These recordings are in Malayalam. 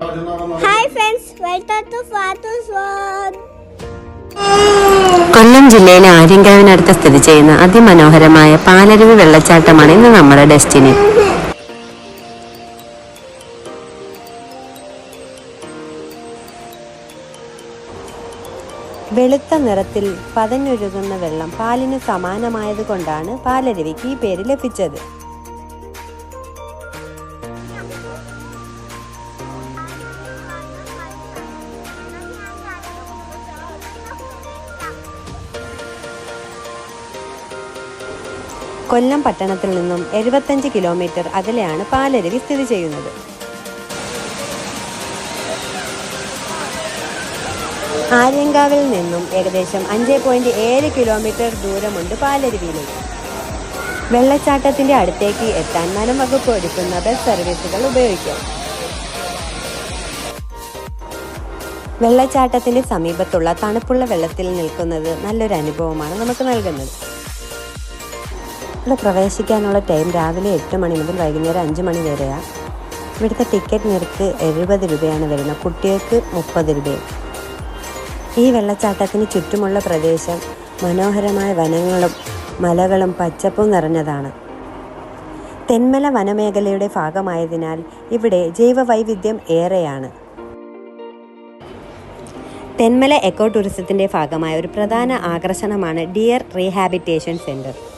Hi friends welcome to Fathus world Kollam ജില്ലയിലെ ആര്യങ്കാവിനടുത്ത് സ്ഥിതി ചെയ്യുന്ന അതിമനോഹരമായ പാലരുവി വെള്ളച്ചാട്ടമാണ് ഇന്ന് നമ്മുടെ ഡെസ്റ്റിനി. വെളുത്ത നിറത്തിൽ പതഞ്ഞൊഴുകുന്ന വെള്ളം പാലിന് സമാനമായതുകൊണ്ടാണ് പാലരുവിക്ക് ഈ പേര് ലഭിച്ചത്. കൊല്ലം പട്ടണത്തിൽ നിന്നും എഴുപത്തഞ്ച് കിലോമീറ്റർ അകലെയാണ് പാലരുവി സ്ഥിതി ചെയ്യുന്നത്. ആര്യങ്കാവിൽ നിന്നും ഏകദേശം അഞ്ച് പോയിന്റ് ഏഴ് കിലോമീറ്റർ ദൂരമുണ്ട് പാലരുവിയിലേക്ക്. വെള്ളച്ചാട്ടത്തിന്റെ അടുത്തേക്ക് എത്താൻ വനം വകുപ്പ് ഒരുക്കുന്ന ബസ് സർവീസുകൾ ഉപയോഗിക്കാം. വെള്ളച്ചാട്ടത്തിന്റെ സമീപത്തുള്ള തണുപ്പുള്ള വെള്ളത്തിൽ നിൽക്കുന്നത് നല്ലൊരു അനുഭവമാണ് നമുക്ക് നൽകുന്നത്. ഇവിടെ പ്രവേശിക്കാനുള്ള ടൈം രാവിലെ എട്ട് മണി മുതൽ വൈകുന്നേരം അഞ്ച് മണി വരെയാണ് ഇവിടുത്തെ ടിക്കറ്റ് നിരക്ക് എഴുപത് രൂപയാണ് വരുന്നത്. കുട്ടികൾക്ക് മുപ്പത് രൂപയും. ഈ വെള്ളച്ചാട്ടത്തിന് ചുറ്റുമുള്ള പ്രദേശം മനോഹരമായ വനങ്ങളും മലകളും പച്ചപ്പും നിറഞ്ഞതാണ്. തെന്മല വനമേഖലയുടെ ഭാഗമായതിനാൽ ഇവിടെ ജൈവവൈവിധ്യം ഏറെയാണ്. തെന്മല എക്കോ ടൂറിസത്തിന്റെ ഭാഗമായ ഒരു പ്രധാന ആകർഷണമാണ് ഡിയർ റീഹാബിറ്റേഷൻ സെന്റർ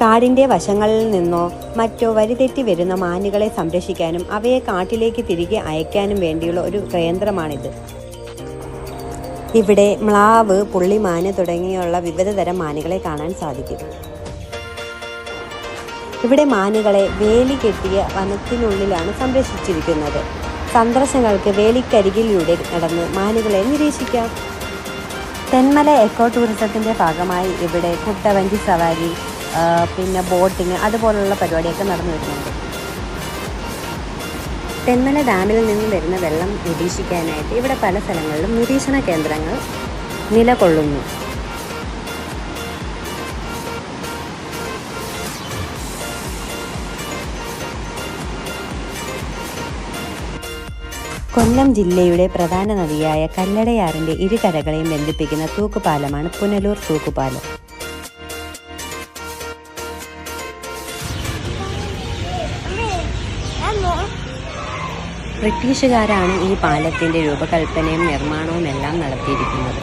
കാടിന്റെ വശങ്ങളിൽ നിന്നോ മറ്റോ വരിതെറ്റി വരുന്ന മാനുകളെ സംരക്ഷിക്കാനും അവയെ കാട്ടിലേക്ക് തിരികെ അയക്കാനും വേണ്ടിയുള്ള ഒരു കേന്ദ്രമാണിത്. ഇവിടെ മ്ലാവ് പുള്ളിമാന് തുടങ്ങിയുള്ള വിവിധതരം മാനുകളെ കാണാൻ സാധിക്കും. ഇവിടെ മാനുകളെ വേലി കെട്ടിയ വനത്തിനുള്ളിലാണ് സംരക്ഷിച്ചിരിക്കുന്നത്. സന്ദർശകർക്ക് വേലിക്കരികിലൂടെ നടന്ന് മാനുകളെ നിരീക്ഷിക്കാം. തെന്മല എക്കോ ടൂറിസത്തിന്റെ ഭാഗമായി ഇവിടെ കുട്ടവഞ്ചി സവാരി പിന്നെ ബോട്ടിങ് അതുപോലുള്ള പരിപാടിയൊക്കെ നടന്നു വരുന്നുണ്ട്. തെന്മല ഡാമിൽ നിന്ന് വരുന്ന വെള്ളം നിരീക്ഷിക്കാനായിട്ട് ഇവിടെ പല സ്ഥലങ്ങളിലും നിരീക്ഷണ കേന്ദ്രങ്ങൾ നിലകൊള്ളുന്നു. കൊല്ലം ജില്ലയുടെ പ്രധാന നദിയായ കല്ലടയാറിന്റെ ഇരുകരകളെയും ബന്ധിപ്പിക്കുന്ന തൂക്കുപാലമാണ് പുനലൂർ തൂക്കുപാലം. ബ്രിട്ടീഷുകാരാണ് ഈ പാലത്തിന്റെ രൂപകൽപ്പനയും നിർമ്മാണവും എല്ലാം നടത്തിയിരിക്കുന്നത്.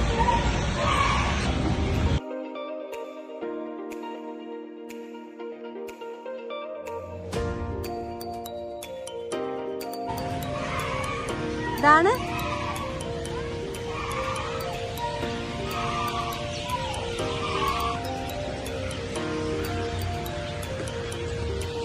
ഇതാണ്